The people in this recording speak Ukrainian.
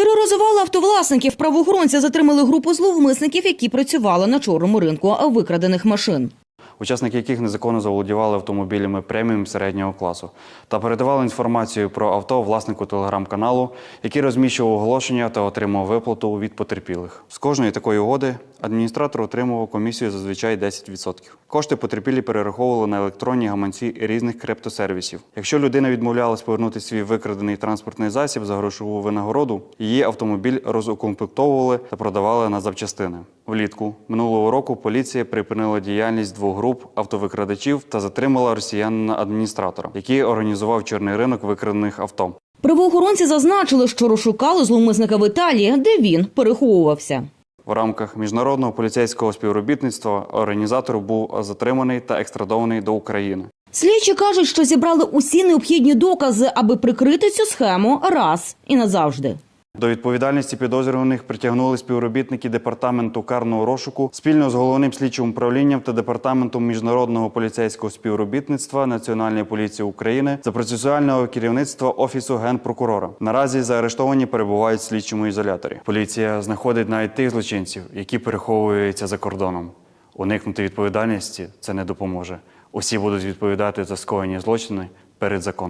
Тероризували автовласників. Правоохоронці затримали групу зловмисників, які працювали на чорному ринку викрадених машин. Учасники яких незаконно заволодівали автомобілями преміум середнього класу та передавали інформацію про авто власнику телеграм-каналу, який розміщував оголошення та отримав виплату від потерпілих. З кожної такої угоди адміністратор отримував комісію зазвичай 10%. Кошти потерпілі перераховували на електронні гаманці різних криптосервісів. Якщо людина відмовлялась повернути свій викрадений транспортний засіб за грошову винагороду, її автомобіль розукомплектовували та продавали на запчастини. Влітку минулого року поліція припинила діяльність двох груп автовикрадачів та затримала росіянина адміністратора, який організував чорний ринок викрадених авто. Правоохоронці зазначили, що розшукали зловмисника в Італії, де він переховувався. В рамках міжнародного поліцейського співробітництва організатор був затриманий та екстрадований до України. Слідчі кажуть, що зібрали усі необхідні докази, аби прикрити цю схему раз і назавжди. До відповідальності підозрюваних притягнули співробітники департаменту карного розшуку спільно з головним слідчим управлінням та департаментом міжнародного поліцейського співробітництва Національної поліції України за процесуального керівництва офісу генпрокурора. Наразі заарештовані перебувають в слідчому ізоляторі. Поліція знаходить навіть тих злочинців, які переховуються за кордоном. Уникнути відповідальності це не допоможе. Усі будуть відповідати за скоєні злочини перед законом.